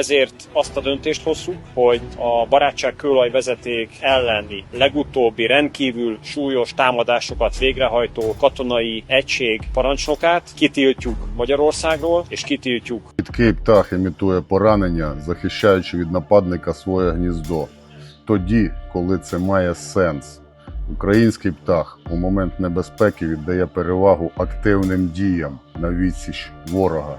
Ezért azt a döntést hoztuk, hogy a barátság kőolaj vezeték elleni legutóbbi rendkívül súlyos támadásokat végrehajtó katonai egység parancsnokát kitiltjuk Magyarországról, és kitiltjuk Рідкий птах імітує поранення, захищаючи від нападника своє гніздо. Тоді, коли це має сенс. Український птах у момент небезпеки віддає перевагу активним діям на відсіч ворога.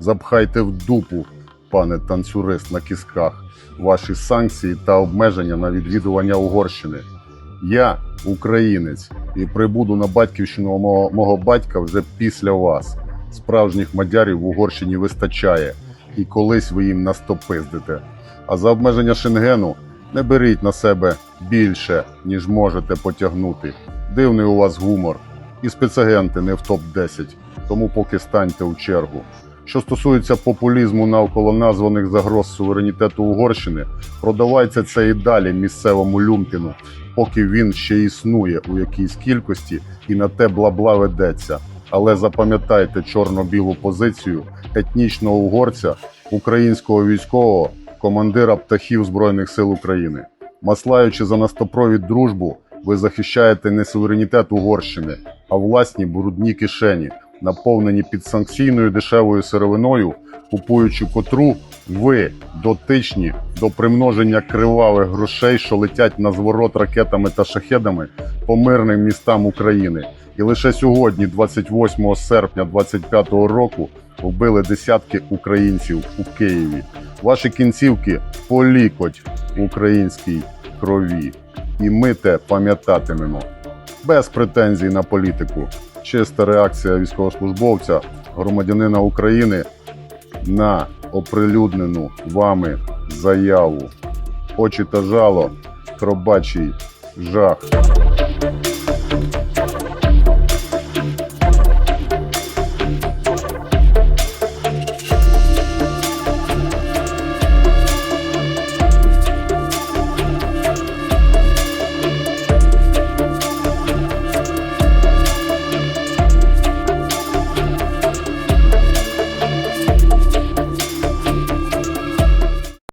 Запхайте в дупу, пане танцюрист на кісках, ваші санкції та обмеження на відвідування Угорщини. Я українець і прибуду на батьківщину мого, мого батька вже після вас. Справжніх мадярів в Угорщині вистачає, і колись ви їм настопиздите. А за обмеження Шенгену не беріть на себе більше, ніж можете потягнути. Дивний у вас гумор. І спецагенти не в топ-10, тому поки станьте у чергу. Що стосується популізму навколо названих загроз суверенітету Угорщини, продавайте це і далі місцевому люмпіну, поки він ще існує у якійсь кількості і на те бла-бла ведеться. Але запам'ятайте чорно-білу позицію етнічного угорця, українського військового, командира птахів Збройних сил України. Маслаючи за настопровід дружбу, ви захищаєте не суверенітет Угорщини, а власні брудні кишені, наповнені підсанкційною дешевою сировиною, купуючи котру ви дотичні до примноження кривавих грошей, що летять на зворот ракетами та шахедами по мирним містам України. І лише сьогодні, 28 серпня 2025 року, вбили десятки українців у Києві. Ваші кінцівки по лікоть в українській крові. І ми те пам'ятатимемо. Без претензій на політику. Чиста реакція військовослужбовця, громадянина України на оприлюднену вами заяву. Очі та жало, хробачий жах.